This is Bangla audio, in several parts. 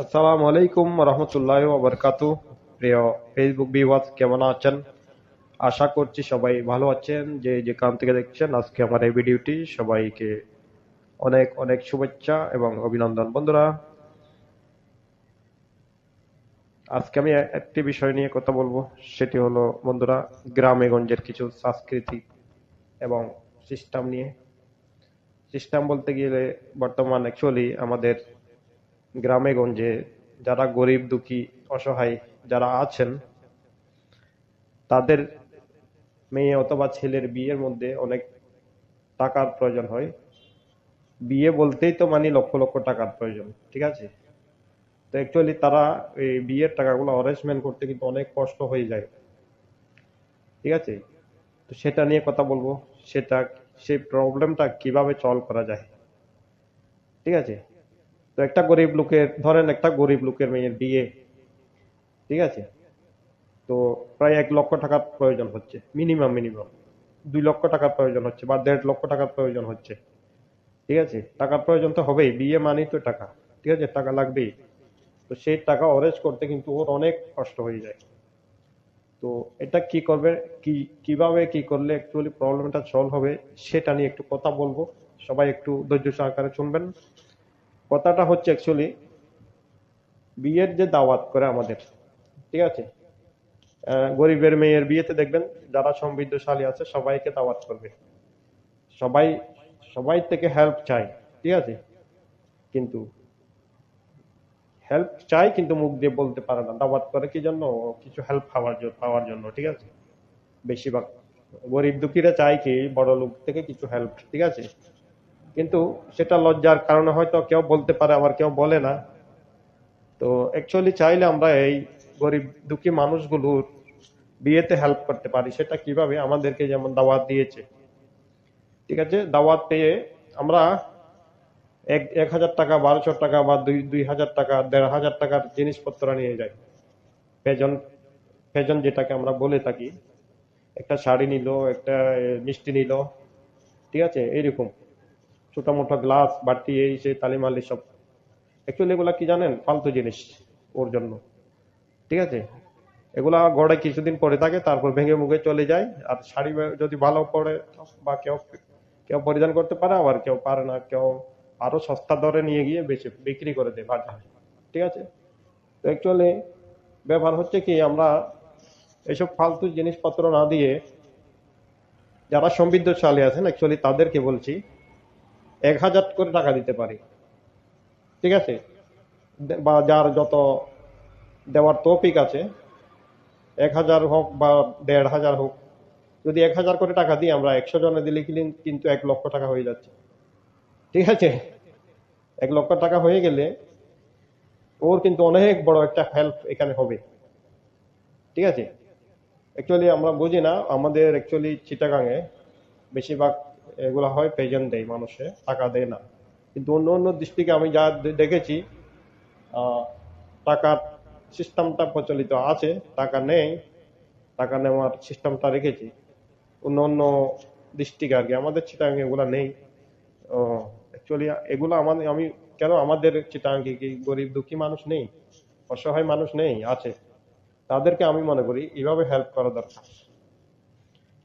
আসসালামু আলাইকুম রহমতুল্লাহ বরকাতু। প্রিয় ফেসবুক ভিউয়ার্স কেমন আছেন? আশা করছি সবাই ভালো আছেন। যে যেখান থেকে দেখছেন, আজকে আমার এই ভিডিওটি সবাইকে অনেক অনেক শুভেচ্ছা এবং অভিনন্দন। বন্ধুরা, আজকে আমি একটি বিষয় নিয়ে কথা বলব। সেটি হলো, বন্ধুরা গ্রামে গঞ্জের কিছু সাংস্কৃতিক এবং সিস্টেম নিয়ে। সিস্টেম বলতে গেলে বর্তমান অ্যাকচুয়ালি আমাদের গ্রামে গঞ্জে যারা গরিব, দুঃখী, অসহায় যারা আছেন, তাদের মেয়ে অথবা ছেলের বিয়ের মধ্যে অনেক টাকার প্রয়োজন হয়। বিয়ে বলতেই তো মানে লক্ষ লক্ষ টাকার প্রয়োজন, ঠিক আছে? তো অ্যাকচুয়ালি তারা এই বিয়ের টাকাগুলো অ্যারেঞ্জমেন্ট করতে কিন্তু অনেক কষ্ট হয়ে যায়, ঠিক আছে? তো সেটা নিয়ে কথা বলব, সেটা, সেই প্রবলেমটা কীভাবে সলভ করা যায়, ঠিক আছে? তো একটা গরিব লোকের, ধরেন একটা গরিব লোকের মেয়ের বিয়ে, ঠিক আছে? তো প্রায় এক লক্ষ টাকার প্রয়োজন হচ্ছে মিনিমাম মিনিমাম দুই লক্ষ টাকার প্রয়োজন হচ্ছে বা দেড় লক্ষ টাকার প্রয়োজন হচ্ছে, ঠিক আছে? টাকার প্রয়োজন তো হবেই, বিয়ে মানেই তো টাকা, ঠিক আছে? টাকা লাগবেই। তো সেই টাকা অরেঞ্জ করতে কিন্তু ওর অনেক কষ্ট হয়ে যায়। তো এটা কি করবে, কি, কীভাবে কি করলে অ্যাকচুয়ালি প্রবলেমটা সলভ হবে, সেটা নিয়ে একটু কথা বলব। সবাই একটু ধৈর্য সহকারে শুনবেন। কথাটা হচ্ছে অ্যাকচুয়ালি বিয়ের যে দাওয়াত করে আমাদের, ঠিক আছে? গরিবের মেয়ের বিয়েতে দেখবেন যারা সমৃদ্ধশালী আছে সবাইকে দাওয়াত করবে। সবাই সবাই থেকে হেল্প চাই ঠিক আছে? কিন্তু হেল্প চাই কিন্তু মুখ দিয়ে বলতে পারে না। দাওয়াত করে কি জন্য? কিছু হেল্প পাওয়ার জন্য পাওয়ার জন্য, ঠিক আছে? বেশিরভাগ গরিব দুঃখীরা চাই কি বড় লোক থেকে কিছু হেল্প ঠিক আছে? কিন্তু সেটা লজ্জার কারণে হয়তো কেউ বলতে পারে, আবার কেউ বলে না। তো অ্যাকচুয়ালি চাইলে আমরা এই গরিব দুঃখী মানুষগুলোর বিয়েতে হেল্প করতে পারি। সেটা কীভাবে? আমাদেরকে যেমন দাওয়াত দিয়েছে। ঠিক আছে? দাওয়াত পেয়ে আমরা এক এক হাজার টাকা, বারোশো টাকা বা দুই দুই হাজার টাকা, দেড় হাজার টাকার জিনিসপত্র নিয়ে যাই। পেজন পেজন যেটাকে আমরা বলে থাকি। একটা শাড়ি নিল, একটা মিষ্টি নিল। ঠিক আছে? এইরকম। ছোট মোটো গ্লাস, বাটি, এই সেই তালিমালি সব অ্যাকচুয়ালি এগুলা কি জানেন? ফালতু জিনিস ওর জন্য। ঠিক আছে? এগুলা গড়ে কিছুদিন পরে থাকে, তারপর ভেঙে মুখে চলে যায়। আর শাড়ি যদি ভালো পরে, বা কেউ কেউ পরিধান করতে পারে, আবার কেউ পারে না, কেউ আরও সস্তা দরে নিয়ে গিয়ে বেশি বিক্রি করে দেয় বাজারে। ঠিক আছে? তো অ্যাকচুয়ালি ব্যাপার হচ্ছে কি, আমরা এইসব ফালতু জিনিসপত্র না দিয়ে যারা সমৃদ্ধশালী আছেন অ্যাকচুয়ালি তাদেরকে বলছি এক হাজার করে টাকা দিতে পারি। ঠিক আছে? বা যার যত দেওয়ার তৌফিক আছে, এক হাজার হোক বা দেড় হাজার হোক, যদি এক হাজার করে টাকা দিই, আমরা একশো জনে দিলে কিন্তু এক লক্ষ টাকা হয়ে যাচ্ছে। ঠিক আছে? এক লক্ষ টাকা হয়ে গেলে ওর কিন্তু অনেক বড় একটা হেল্প এখানে হবে। ঠিক আছে? অ্যাকচুয়ালি আমরা বুঝি না, আমাদের অ্যাকচুয়ালি চিটাগাঙে বেশিরভাগ এগুলো হয় পেজেন্ট দেয় মানুষে, টাকা দেয় না। কিন্তু অন্য অন্য ডিস্ট্রিক্টে আমি যা দেখেছি টাকার সিস্টেমটা প্রচলিত আছে, টাকা নেই, টাকা নেওয়ার সিস্টেমটা রেখেছি। অন্য অন্য ডিস্ট্রিক্ট আর কি, আমাদের চিটাগাং এগুলা নেই। অ্যাকচুয়ালি এগুলো আমাদের আমি কেন আমাদের চিটাগাঙ্গে কি গরিব দুঃখী মানুষ নেই? অসহায় মানুষ নেই, আছে। তাদেরকে আমি মনে করি, এভাবে হেল্প করা দরকার।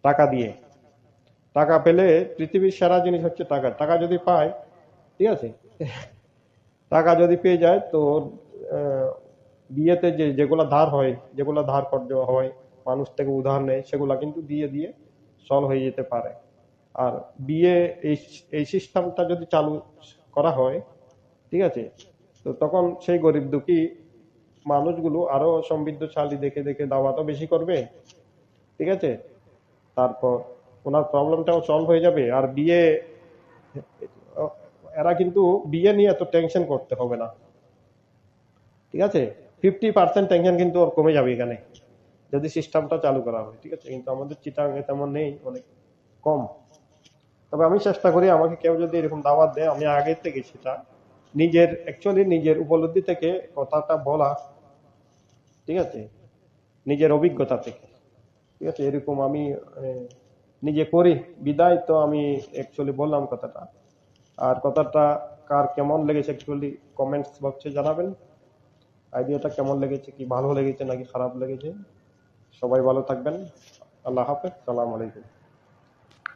টাকা দিয়ে। টাকা পেলে পৃথিবীর সেরা জিনিস হচ্ছে টাকা। টাকা যদি পায়, ঠিক আছে? টাকা যদি পেয়ে যায়, তো বিয়েতে যে, যেগুলো ধার হয়, যেগুলো ধার কর্য হয়, মানুষ থেকে উধার নেয়, সেগুলা কিন্তু দিয়ে দিয়ে সলভ হয়ে যেতে পারে। আর বিয়ে, এই এই সিস্টেমটা যদি চালু করা হয়, ঠিক আছে? তো তখন সেই গরিব দুঃখী মানুষগুলো আরও সমৃদ্ধশালী দেখে দেখে দাওয়াতও বেশি করবে, ঠিক আছে? তারপর ওনার প্রবলেমটাও সলভ হয়ে যাবে। আর বিয়ে, এরা কিন্তু বিয়ে নিয়ে এত টেনশন করতে হবে না। ঠিক আছে? ফিফটি পার্সেন্ট টেনশন কিন্তু ওর কমে যাবে এখানে, যদি সিস্টেমটা চালু করা হয়। ঠিক আছে? কিন্তু আমাদের চিটাঙে তেমন নেই, অনেক কম। তবে আমি চেষ্টা করি, আমাকে কেউ যদি এরকম দাওয়াত দেয়, আমি আগে থেকে সেটা নিজের অ্যাকচুয়ালি নিজের উপলব্ধি থেকে কথাটা বলা। ঠিক আছে? নিজের অভিজ্ঞতা থেকে। ঠিক আছে? এরকম আমি নিজে করি, বিদায় তো আমি অ্যাকচুয়ালি বললাম কথাটা। আর কথাটা কার কেমন লেগেছে অ্যাকচুয়ালি কমেন্টস বক্সে জানাবেন। আইডিয়াটা কেমন লেগেছে, কি ভালো লেগেছে নাকি খারাপ লেগেছে। সবাই ভালো থাকবেন। আল্লাহ হাফেজ, সালাম আলাইকুম।